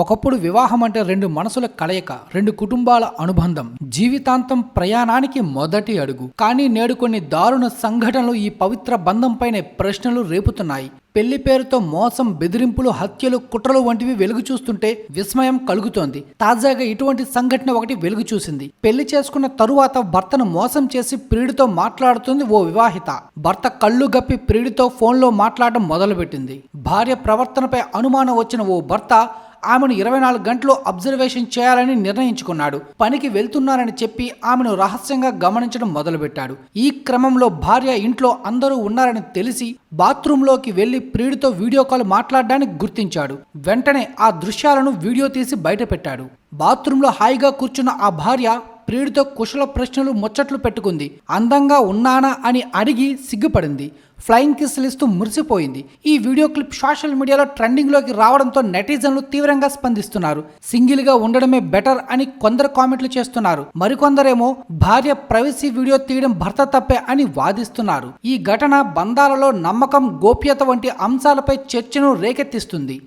ఒకప్పుడు వివాహం అంటే రెండు మనసుల కలయిక రెండు కుటుంబాల అనుబంధం జీవితాంతం ప్రయాణానికి మొదటి అడుగు. కానీ నేడు కొన్ని దారుణ సంఘటనలు ఈ పవిత్ర బంధంపైనే ప్రశ్నలు రేపుతున్నాయి. పెళ్ళి పేరుతో మోసం బెదిరింపులు హత్యలు కుట్రలు వంటివి వెలుగు చూస్తుంటే విస్మయం కలుగుతోంది. తాజాగా ఇటువంటి సంఘటన ఒకటి వెలుగు చూసింది. పెళ్ళి చేసుకున్న తరువాత భర్తను మోసం చేసి ప్రియుడితో మాట్లాడుతుంది ఓ వివాహిత. భర్త కళ్ళు గప్పి ప్రియుడితో ఫోన్లో మాట్లాడడం మొదలుపెట్టింది. భార్య ప్రవర్తనపై అనుమానం వచ్చిన ఓ భర్త ఆమెను ఇరవై నాలుగు గంటలు అబ్జర్వేషన్ చేయాలని నిర్ణయించుకున్నాడు. పనికి వెళ్తున్నారని చెప్పి ఆమెను రహస్యంగా గమనించడం మొదలుపెట్టాడు. ఈ క్రమంలో భార్య ఇంట్లో అందరూ ఉన్నారని తెలిసి బాత్రూంలోకి వెళ్ళి ప్రియుడితో వీడియో కాల్ మాట్లాడడానికి గుర్తించాడు. వెంటనే ఆ దృశ్యాలను వీడియో తీసి బయటపెట్టాడు. బాత్రూంలో హాయిగా కూర్చున్న ఆ భార్య ప్రియుడితో కుశల ప్రశ్నలు ముచ్చట్లు పెట్టుకుంది. అందంగా ఉన్నానా అని అడిగి సిగ్గుపడింది. ఫ్లయింగ్ కిస్లు ఇస్తూ మురిసిపోయింది. ఈ వీడియో క్లిప్ సోషల్ మీడియాలో ట్రెండింగ్లోకి రావడంతో నెటిజన్లు తీవ్రంగా స్పందిస్తున్నారు. సింగిల్గా ఉండడమే బెటర్ అని కొందరు కామెంట్లు చేస్తున్నారు. మరికొందరేమో భార్య ప్రైవసీ వీడియో తీయడం భర్త తప్పే అని వాదిస్తున్నారు. ఈ ఘటన బంధాలలో నమ్మకం గోప్యత వంటి అంశాలపై చర్చను రేకెత్తిస్తుంది.